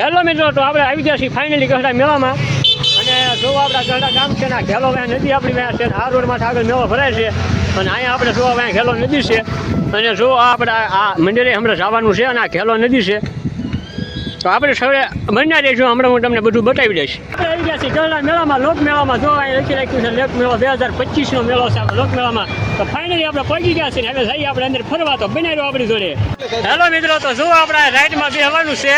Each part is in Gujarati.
હેલો મિત્રો, તો આપણે આવી ગયા છીએ ફાઇનલી ગઢડા મેળામાં. અને જો આપણા ગઢડા ગામ છે ને ઘેલો વ્યાં નદી આપણી વ્યાં છે આ રોડમાંથી આગળ મેળો ભરાય છે. અને અહીંયા આપણે જોવા વ્યાં ઘેલો નદી છે. અને જો આપણા આ મંદિરે હમણાં જવાનું છે અને આ ઘેલો નદી છે. તો આપણે સવારે બન્યા રહીશું. હમણાં હું તમને બધું બતાવી દઈશ. આવી ગયા છે. મેળામાં લોક મેળામાં જો અહીં લખી રાખ્યું છે લોક મેળો બે હજાર પચીસનો મેળો છે આપણે લોક મેળામાં. તો ફાઇનલી આપણે પહોંચી ગયા છે ને હવે જઈએ આપણે અંદર ફરવા. તો બનાવી દો આપણી જોડે. હેલો મિત્રો તો જો આપણે રાઈડમાં બેહવાનું છે?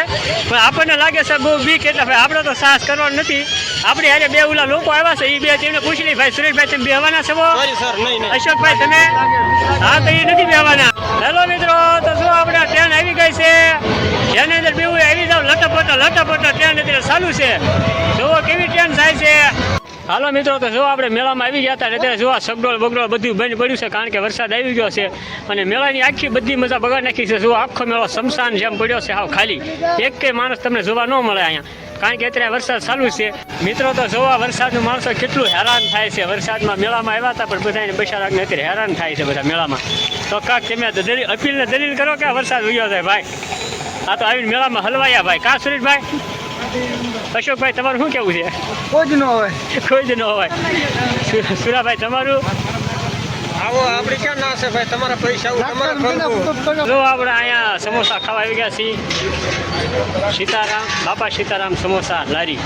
પણ આપણને લાગે છે બહુ બીક એટલે ભાઈ આપણે તો સાહસ કરવાનું નથી. આપણે હારે બે ઓલા લોકો આવ્યા છે એ બે તેમને પૂછી લઈ ભાઈ સુરેશભાઈ તમે બેહવાના છો સોરી સર નહીં નહીં. અશોકભાઈ તમે? હા તો એ નથી બેહવાના. હેલો મિત્રો તો જો આપણે ટ્રેન આવી ગઈ છે? એની અંદર જાવ લટપટ લટપટ ટ્રેન અત્યારે ચાલુ છે. જુઓ કેવી ટ્રેન જાય છે. હાલો મિત્રો, તો જો આપણે મેળામાં આવી ગયા હતા અત્યારે જોવા સગડોળ બગડોળ બધું બંધ પડ્યું છે કારણ કે વરસાદ આવી ગયો છે અને મેળાની આખી બધી મજા બગાડ નાખી છે. જો આખો મેળો શમશાન જેમ પડ્યો છે, હાવ ખાલી. એક કે માણસ તમને જોવા ન મળે અહીંયા, કારણ કે અત્યારે વરસાદ ચાલુ છે. મિત્રો, તો જોવા વરસાદનું માણસો કેટલું હેરાન થાય છે. વરસાદમાં મેળામાં આવ્યા હતા, પણ બધાને બિચારાને અત્યારે હેરાન થાય છે બધા મેળામાં. તો કાક તમે અપીલને દલીલ કરો કે વરસાદ ઉગ્યો થાય ભાઈ? આ તો આવીને મેળામાં હલવાયા ભાઈ. કા સુરેશભાઈ? અશોકભાઈ તમારું શું કેવું છે? કોઈ જ ન હોય. કોઈ જ ન હોય. સુ- સુરાભાઈ તમારું? આવો આપણે ક્યાં ના છે ભાઈ? તમારા પૈસા જો આપણે અહીંયા સમોસા ખાવા આવી ગયા છીએ. સીતારામ બાપા સીતારામ સમોસા લારી.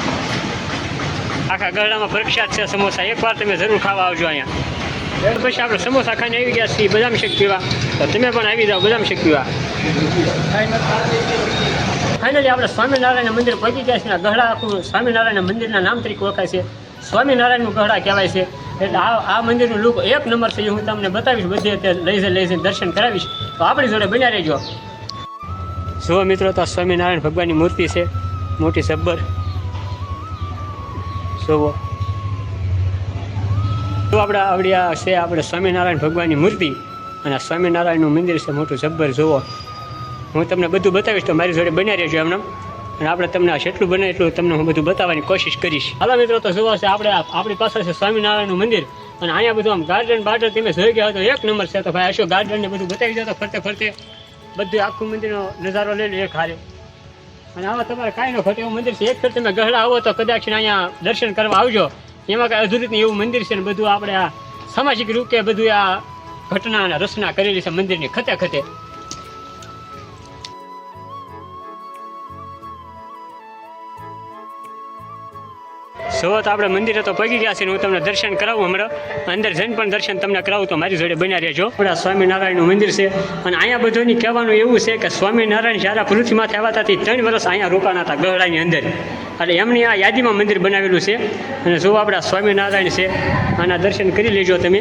આખા ગરડામાં પ્રખ્યાત છે સમોસા. એકવાર તમે જરૂર ખાવા આવજો અહીંયા. પછી આપણે સમોસા ખાઈને આવી ગયા છીએ બદામ શેક પીવા. તો તમે પણ આવી જાઓ બદામ શેક પીવા. ફાઇનલી આપણે સ્વામિનારાયણ મંદિર પહોંચી ગયા છે આ ગઢડા આખું સ્વામિનારાયણ મંદિરના નામ તરીકે ઓળખાય છે. સ્વામિનારાયણનું ગઢડા કહેવાય છે. એટલે આ આ મંદિરનું લુક એક નંબર છે. હું તમને બતાવીશ. બધે તે લઈ લઈ જઈને દર્શન કરાવીશ. તો આપણી જોડે બન્યા રહેજો. જુઓ મિત્રો, તો સ્વામિનારાયણ ભગવાનની મૂર્તિ છે. મોટી સબ્બર. જુઓ. તો આપણે આવડ્યા છે આપણે સ્વામિનારાયણ ભગવાનની મૂર્તિ. અને સ્વામિનારાયણનું મંદિર છે મોટું જબ્બર, જુઓ. હું તમને બધું બતાવીશ તો મારી જોડે બન્યા રહેજો એમને. અને આપણે તમને જેટલું બને એટલું તમને હું બધું બતાવવાની કોશિશ કરીશ. હાલો મિત્રો, તો જોવા છે આપણે આપણી પાસે છે સ્વામિનારાયણનું મંદિર. અને અહીંયા બધું આમ ગાર્ડન બાર્ડન તમે જોઈ ગયા તો એક નંબર છે તો ભાઈ અશોક ગાર્ડન ને બધું બતાવી જતો ફરતે ફરતે બધું આખું મંદિરનો નજારો લઈ લે એક હારે. અને આવા તમારે કાંઈ ન ઘટે એવું મંદિર છે. એક ફેર તમે ગઢડા આવો તો કદાચ અહીંયા દર્શન કરવા આવજો. એમાં કાંઈ અધૂરી એવું મંદિર છે ને બધું આપણે આ સામાજિક રૂપે બધું આ ઘટના રચના કરેલી છે મંદિરની ખતે ખતે. તો આપણે મંદિરે તો પગી ગયા છે હું તમને દર્શન કરાવું હમણાં. અંદર જઈને પણ દર્શન તમને કરાવું તો મારી જોડે બન્યા રહેજો. આપણા સ્વામિનારાયણનું મંદિર છે. અને અહીંયા બધાની કહેવાનું એવું છે કે સ્વામિનારાયણ જ્યારે પૃથ્વીમાંથી આવ્યા હતા ત્રણ વર્ષ અહીંયા રોકાણા હતા ગહડાની અંદર. એટલે એમની આ યાદીમાં મંદિર બનાવેલું છે. અને જો આપણા સ્વામિનારાયણ છે, આના દર્શન કરી લેજો તમે.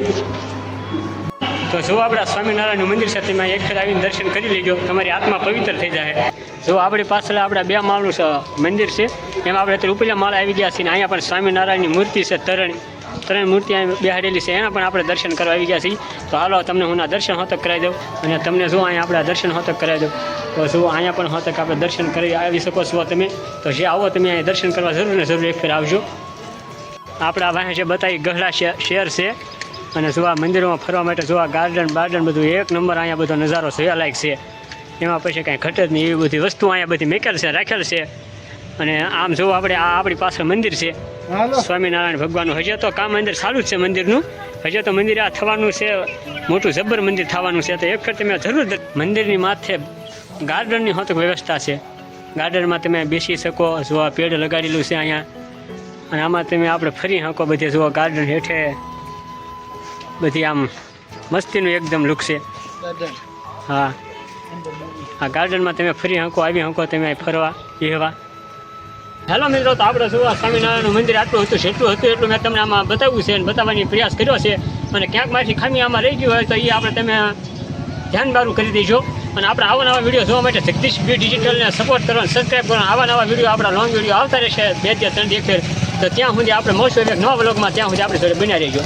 તો જો આપણા સ્વામિનારાયણનું મંદિર છે, તમે એક ફેર આવીને દર્શન કરી લેજો. તમારી આત્મા પવિત્ર થઈ જાય. જો આપણી પાછળ આપણા બે માળનું મંદિર છે, એમાં આપણે અત્યારે ઉપલા માળા આવી ગયા છીએ અહીંયા પણ સ્વામિનારાયણની મૂર્તિ છે, તરણ. ત્રણ મૂર્તિ બેહાડેલી છે, એના પણ આપણે દર્શન કરવા આવી ગયા છીએ. તો હાલો, તમને હું દર્શન હોતક કરાવી દઉં. અને તમને જો અહીંયા આપણા દર્શન હોતક કરાવી દઉં. તો જો અહીંયા પણ હોતક આપણે દર્શન કરી આવી શકો છો તમે. તો જે આવો તમે અહીંયા દર્શન કરવા જરૂર ને જરૂર એક ફેર આવજો. આપણા વાહે જે બતાવી ગહડા શહેર શહેર છે. અને જો આ મંદિરોમાં ફરવા માટે જો આ ગાર્ડન બાર્ડન બધું એક નંબર અહીંયા બધો નજારો જોયાલાયક છે. એમાં પછી કાંઈ ઘટે જ નહીં એવી બધી વસ્તુ અહીંયા બધી મેકેલ છે રાખેલ છે. અને આમ જો આપણે આ આપણી પાસે મંદિર છે. સ્વામિનારાયણ ભગવાનનું. હજી તો કામ મંદિર ચાલુ જ છે મંદિરનું. હજી તો મંદિર આ થવાનું છે મોટું જબ્બર મંદિર થવાનું છે. તો એક વખત તમે જરૂર મંદિરની માથે ગાર્ડનની હોત વ્યવસ્થા છે. ગાર્ડનમાં તમે બેસી શકો જો પેડ લગાડેલું છે અહીંયા. અને આમાં તમે આપણે ફરી શકો બધે જુઓ ગાર્ડન હેઠે બધી આમ મસ્તીનું એકદમ લુક છે. હા. આ ગાર્ડનમાં તમે ફરી હંકો આવી હંકો તમે ફરવા બેહવા. હેલો મિત્રો તો આપણે જોવા સ્વામિનારાયણનું મંદિર આટલું હતું જેટલું હતું એટલું મેં તમને આમાં બતાવ્યું છે અને બતાવવાની પ્રયાસ કર્યો છે. અને ક્યાંકમાંથી ખામી આમાં રહી ગયું હોય તો એ આપણે તમે ધ્યાન બારું કરી દેજો. અને આપણે આવા નવા વીડિયો જોવા માટે જગદીશ બી ડિજિટલને સપોર્ટ કરો અને સબસ્ક્રાઈબ કરો આવા નવા વીડિયો, આપણા લોંગ વીડિયો આવતા રહેશે બે ત્યાં ત્રણ એક તો ત્યાં સુધી આપણે મળશું એક નવા બ્લોગમાં ત્યાં સુધી આપણે જોડે બન્યા રહેજો.